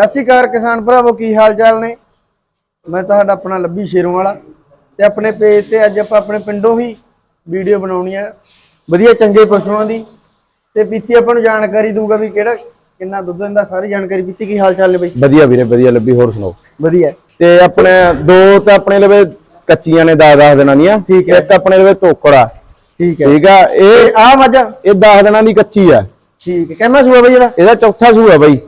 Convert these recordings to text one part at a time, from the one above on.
ਸਤਿ ਸ਼੍ਰੀ ਅਕਾਲ ਕਿਸਾਨ ਭਰਾਵੋ ਕੀ ਹਾਲ ਚਾਲ ਨੇ? ਮੈਂ ਤੁਹਾਡਾ ਆਪਣਾ ਲੱਭੀ ਸ਼ੇਰੋਂ ਵਾਲਾ ਤੇ ਆਪਣੇ ਪੇਜ ਤੇ ਅੱਜ ਆਪਾਂ ਆਪਣੇ ਪਿੰਡੋਂ ਹੀ ਵੀਡੀਓ ਬਣਾਉਣੀ ਆ। ਵਧੀਆ ਚੰਗੇ ਪਸ਼ੂਆਂ ਦੀ ਤੇ ਪੀਤੀ ਆਪਾਂ ਨੂੰ ਜਾਣਕਾਰੀ ਦਊਗਾ ਵੀ ਕਿਹੜਾ ਕਿੰਨਾ ਦੁੱਧ ਦਿੰਦਾ ਸਾਰੀ ਜਾਣਕਾਰੀ ਪੀਤੀ ਕੀ ਹਾਲ ਚਾਲ ਨੇ ਬਈ? ਵਧੀਆ ਵੀਰੇ ਵਧੀਆ ਲੱਭੀ ਹੋਰ ਸੁਣਾਓ? ਵਧੀਆ। ਤੇ ਆਪਣੇ ਦੋ ਤਾਂ ਆਪਣੇ ਲਵੇ ਕੱਚੀਆਂ ਨੇ 10 10 ਦਿਨਾਂ ਦੀਆਂ ਠੀਕ ਹੈ। ਇੱਕ ਆਪਣੇ ਲਵੇ ਤੋਕੜਾ। ਠੀਕ ਹੈ। ਠੀਕ ਆ ਇਹ ਆ ਮੱਝ? ਇਹ 10 ਦਿਨਾਂ ਦੀ ਕੱਚੀ ਆ। ਠੀਕ ਹੈ। ਕਹਿੰਦਾ ਸੂਆ ਬਈ ਇਹਦਾ? ਇਹਦਾ ਚੌਥਾ ਸੂਆ ਬਾਈ।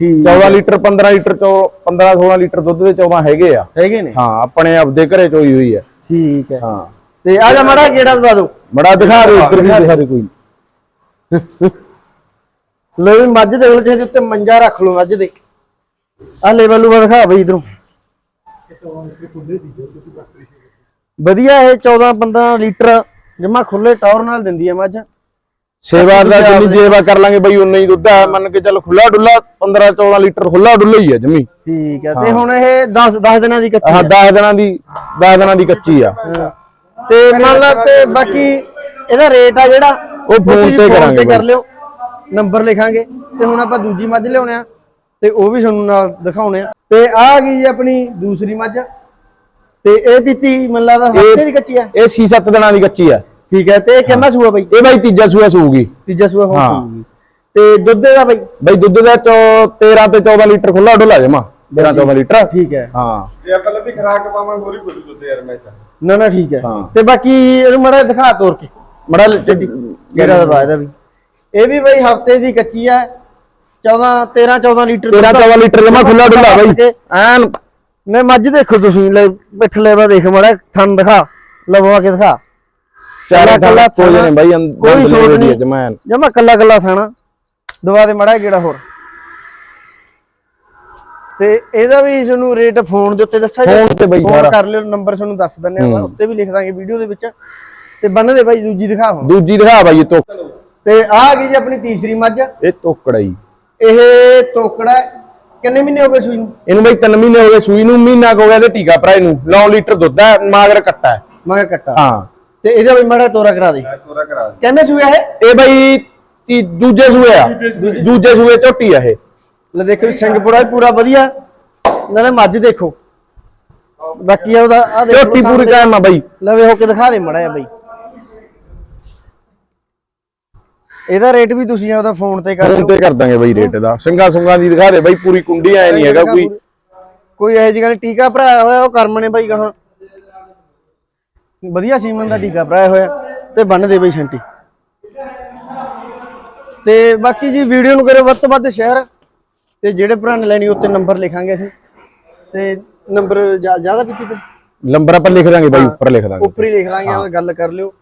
ਠੀਕ 14 ਲੀਟਰ 15 ਲੀਟਰ ਤੋਂ 15 16 ਲੀਟਰ ਦੁੱਧ ਦੇ 14 ਹੈਗੇ ਆ। ਹੈਗੇ ਨੇ? ਹਾਂ ਆਪਣੇ ਆਪਦੇ ਘਰੇ ਚੋਈ ਹੋਈ ਆ ਠੀਕ ਹੈ। ਹਾਂ। ਤੇ ਆ ਜਾ ਮਾੜਾ ਕਿਹੜਾ ਦਵਾ ਦਿਓ। ਬੜਾ ਦਿਖਾ ਦੇ ਇੱਧਰ ਵੀ ਦਿਖਾ ਦੇ ਕੋਈ। ਲੋ ਵੀ ਮੱਝ ਦੇਖ ਲਓ ਜਿਹਦੇ ਉੱਤੇ ਮੰਜਾ ਰੱਖ ਲਓ ਮੱਝ ਦੇ। ਆ ਲੈਵਲ ਨੂੰ ਦਿਖਾ ਬਈ ਇਧਰੋਂ। ਵਧੀਆ ਇਹ 14 15 ਲੀਟਰ ਜਮਾ ਖੁੱਲੇ ਟੌਰ ਨਾਲ ਦਿੰਦੀ ਹੈ ਮੱਝ। ਸੇਵਾ ਦਾ ਜਿੰਨੀ ਸੇਵਾ ਕਰ ਲਾਂਗੇ ਬਾਈ ਉਨਾ ਹੀ ਦੁੱਧ ਆ। ਮੰਨ ਕੇ ਚੱਲ ਖੁੱਲਾ ਡੁੱਲਾ 15 14 ਲੀਟਰ ਖੁੱਲਾ ਡੁੱਲਾ ਹੀ ਆ ਜਮੀ। ਠੀਕ ਹੈ ਤੇ ਹੁਣ ਇਹ 10 10 ਦਿਨਾਂ ਦੀ ਕੱਚੀ ਆਹ 10 ਦਿਨਾਂ ਦੀ 10 ਦਿਨਾਂ ਦੀ ਕੱਚੀ ਆ। ਤੇ ਮੰਨ ਲਾ ਤੇ ਬਾਕੀ ਇਹਦਾ ਰੇਟ ਆ ਜਿਹੜਾ ਉਹ ਤੁਸੀਂ ਤੇ ਕਰਾਂਗੇ ਕਰ। ਲਿਓ ਨੰਬਰ ਲਿਖਾਂਗੇ ਤੇ ਹੁਣ ਆਪਾਂ ਦੂਜੀ ਮੱਝ ਲਿਆਉਣੇ ਆ ਤੇ ਉਹ ਵੀ ਤੁਹਾਨੂੰ ਨਾਲ ਦਿਖਾਉਣੇ ਆ। ਤੇ ਆ ਆ ਗਈ ਜੀ ਆਪਣੀ ਦੂਸਰੀ ਮੱਝ ਤੇ ਇਹ ਪੀਤੀ ਮੰਨ ਲਾ ਦਾ ਹਫ਼ਤੇ ਦੀ ਕੱਚੀ ਆ। ਇਹ 6-7 ਦਿਨਾਂ ਦੀ ਕੱਚੀ ਆ। ਠੀਕ ਹੈ ਤੇ ਇਹ ਕਿੰਨਾ ਸੂਆ ਬਈ? ਇਹ ਬਾਈ ਤੀਜਾ ਸੂਆ ਸੂਗੀ। ਤੀਜਾ ਸੂਆ ਹੋ ਹਾਂ। ਸੂਗੀ। ਤੇ ਦੁੱਧ ਦਾ ਬਈ? ਬਾਈ ਦੁੱਧ ਦਾ ਚੋ 13 ਤੇ 14 ਲੀਟਰ ਖੁੱਲਾ ਡੁੱਲਾ ਜਮਾ 13 14 ਲੀਟਰ। ਠੀਕ ਹੈ। ਹਾਂ। ਜੇ ਆਪਾਂ ਲੱਭੀ ਖਰਾਕ ਪਾਵਾਂ ਹੋਰ ਹੀ ਬੋਲੀ ਦੁੱਧ ਯਾਰ ਮੈਂ ਚਾ ਨਾ ਨਾ ਠੀਕ ਹੈ। ਹਾਂ। ਤੇ ਬਾਕੀ ਇਹਨੂੰ ਮੜਾ ਦਿਖਾ ਤੋਰ ਕੇ। ਮੜਾ ਕਿਹੜਾ ਦਵਾ ਇਹਦਾ ਵੀ। ਇਹ ਵੀ ਬਈ ਹਫ਼ਤੇ ਦੀ ਕੱਚੀ ਆ 14 13 14 ਲੀਟਰ 13 14 ਲੀਟਰ ਜਮਾ ਖੁੱਲਾ ਡੁੱਲਾ ਬਾਈ। ਐਨ। ਮੈਂ ਮੱਝ ਦੇਖੋ ਤੁਸੀਂ ਲੈ ਪਿੱਠ ਲੈਵਾ ਦੇਖ ਮੜਾ ਥਣ ਦਿਖਾ। ਲਵਾ ਕੇ ਦਿਖਾ। ਚਾਰੇ ਕੱਲਾ ਥਾਂ ਕੋਈ ਨੇ ਬਾਈ ਕੋਈ ਸੋਚ ਨਹੀਂ। ਜਮਾ ਐਨ ਜਮਾ ਕੱਲਾ ਕੱਲਾ ਥਾਣਾ ਦਵਾ ਦੇ ਮੜਾ ਕਿਹੜਾ ਹੋਰ। ਤੇ ਇਹਦਾ ਵੀ ਤੁਹਾਨੂੰ ਰੇਟ ਫੋਨ ਦੇ ਉੱਤੇ ਦੱਸਿਆ Phone ਤੇ ਬਈ ਫੋਨ ਸਾਰਾ। ਕਰ ਲਿਓ ਨੰਬਰ ਤੁਹਾਨੂੰ ਦੱਸ ਦਿੰਨੇ ਆ ਹੂੰ। ਉੱਤੇ ਵੀ ਲਿਖ ਦਾਂਗੇ ਵੀਡੀਓ ਦੇ ਵਿੱਚ। ਤੇ ਬੰਨ ਦੇ ਬਾਈ ਦੂਜੀ ਦਿਖਾ ਹੁਣ। ਦੂਜੀ ਦਿਖਾ ਬਾਈ ਇਹ ਤੋਂ। ਤੇ ਆ ਆ ਗਈ ਜੀ ਆਪਣੀ ਤੀਸਰੀ ਮੱਝ। ਇਹ ਤੋਕੜਾ ਹੀ ਇਹ ਤੋਕੜਾ। ਕਿੰਨੇ ਮਹੀਨੇ ਹੋ ਗਏ ਸੂਈ ਨੂੰ? ਇਹਨੂੰ ਬਾਈ 3 ਮਹੀਨੇ ਹੋ ਗਏ ਸੂਈ ਨੂੰ। ਮਹੀਨਾ ਹੋ ਗਿਆ ਤੇ ਟੀਕਾ ਭਰਾ ਇਹਨੂੰ। 9 ਲੀਟਰ ਦੁੱਧ ਹੈ ਮਾਗਰ ਕੱਟਾ ਹੈ। ਕੱਟਾ। ਹਾਂ। ਤੇ ਇਹਦਾ ਵੀ ਮੜਾ ਤੋਰਾ ਕਰਾ ਦੇ। ਤੋਰਾ ਕਰਾ ਦੇ। ਕਹਿੰਦੇ ਸੂਆ ਇਹ? ਇਹ ਬਾਈ ਤੀ- ਦੂਜੇ ਸੂਏ ਆ। ਦੂਜੇ ਸੂਏ ਝੋਟੀ ਆ ਇਹ। ਲੈ ਦੇਖੋ ਸਿੰਘਪੁਰਾ ਵੀ ਪੂਰਾ ਵਧੀਆ। ਨਾਲੇ ਮੱਝ ਦੇਖੋ। ਬਾਕੀ ਆ ਉਹਦਾ ਆ ਦੇਖੋ ਝੋਟੀ ਪੂਰੀ ਕਾਇਮ ਆ ਬਾਈ। ਲਵੇ ਹੋ ਕੇ ਦਿਖਾ ਦੇ ਮੜਾ ਬਈ। ਇਹਦਾ ਰੇਟ ਵੀ ਤੁਸੀਂ ਆਪਦਾ ਫੋਨ ਤੇ ਕਰ ਫੋਨ ਦਿਓ। ਕਰ ਦਾਂਗੇ ਬਾਈ ਰੇਟ ਦਾ। ਸਿੰਘਾ ਸੁੰਗਾ ਦੀ ਦਿਖਾ ਦੇ ਬਾਈ ਪੂਰੀ ਕੁੰਡੀ ਐ ਨਹੀਂ ਹੈਗਾ ਕੋਈ। ਕੋਈ ਇਹੋ ਜਿਹੀ ਗੱਲ ਟੀਕਾ ਭਰਾਇਆ ਹੋਇਆ ਉਹ ਕਰਮ ਨੇ ਬਾਈ ਕਹਾਂ ਵਧੀਆ ਸੀਮਨ ਦਾ ਟੀਕਾ ਭਰਾਇਆ ਹੋਇਆ ਤੇ ਬੰਨ ਦੇ ਬਈ ਛੰਟੀ। ਤੇ ਬਾਕੀ ਜੀ ਵੀਡੀਓ ਨੂੰ ਕਰਿਓ ਵੱਧ ਤੋਂ ਵੱਧ ਸ਼ੇਅਰ ਤੇ ਜਿਹੜੇ ਭਰਾ ਨੇ ਲੈਣੀ ਉੱਤੇ ਨੰਬਰ ਲਿਖਾਂਗੇ ਅਸੀਂ। ਤੇ ਨੰਬਰ ਜ਼ਿਆਦਾ ਪੀਤੀ ਤੇ। ਨੰਬਰ ਆਪਾਂ ਲਿਖ ਦਾਂਗੇ ਬਾਈ ਉੱਪਰ ਲਿਖ ਦਾਂਗੇ। ਉੱਪਰ ਹੀ ਲਿਖ ਲਾਂਗੇ ਆਪਦਾ ਗੱਲ ਕਰ ਲਿਓ।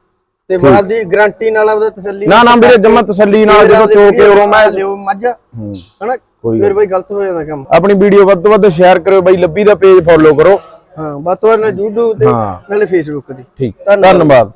ਤੇ ਬਾਅਦ ਦੀ ਗਾਰੰਟੀ ਨਾਲ ਆਪਦਾ ਤਸੱਲੀ ਨਾ ਨਾ ਵੀਰੇ ਜਮਾ ਤਸੱਲੀ ਨਾਲ ਜਦੋਂ ਚੋ ਕੇ ਉਰੋਂ ਮੈਂ ਲਿਓ ਮੱਝ। ਹਨਾ? ਫਿਰ ਬਈ ਗਲਤ ਹੋ ਜਾਂਦਾ ਕੰਮ। ਆਪਣੀ ਵੀਡੀਓ ਵੱਧ ਤੋਂ ਵੱਧ ਸ਼ੇਅਰ ਕਰਿਓ ਬਾਈ ਲੱਭੀ ਦਾ ਪੇਜ ਫੋਲੋ ਕਰੋ। ਹਾਂ ਬਾਤ ਹੋਰ ਨਾ YouTube ਤੇ ਹਾਂ। ਨਾਲੇ Facebook ਦੀ ਠੀਕ ਧੰਨਵਾਦ। ਧੰਨਵਾਦ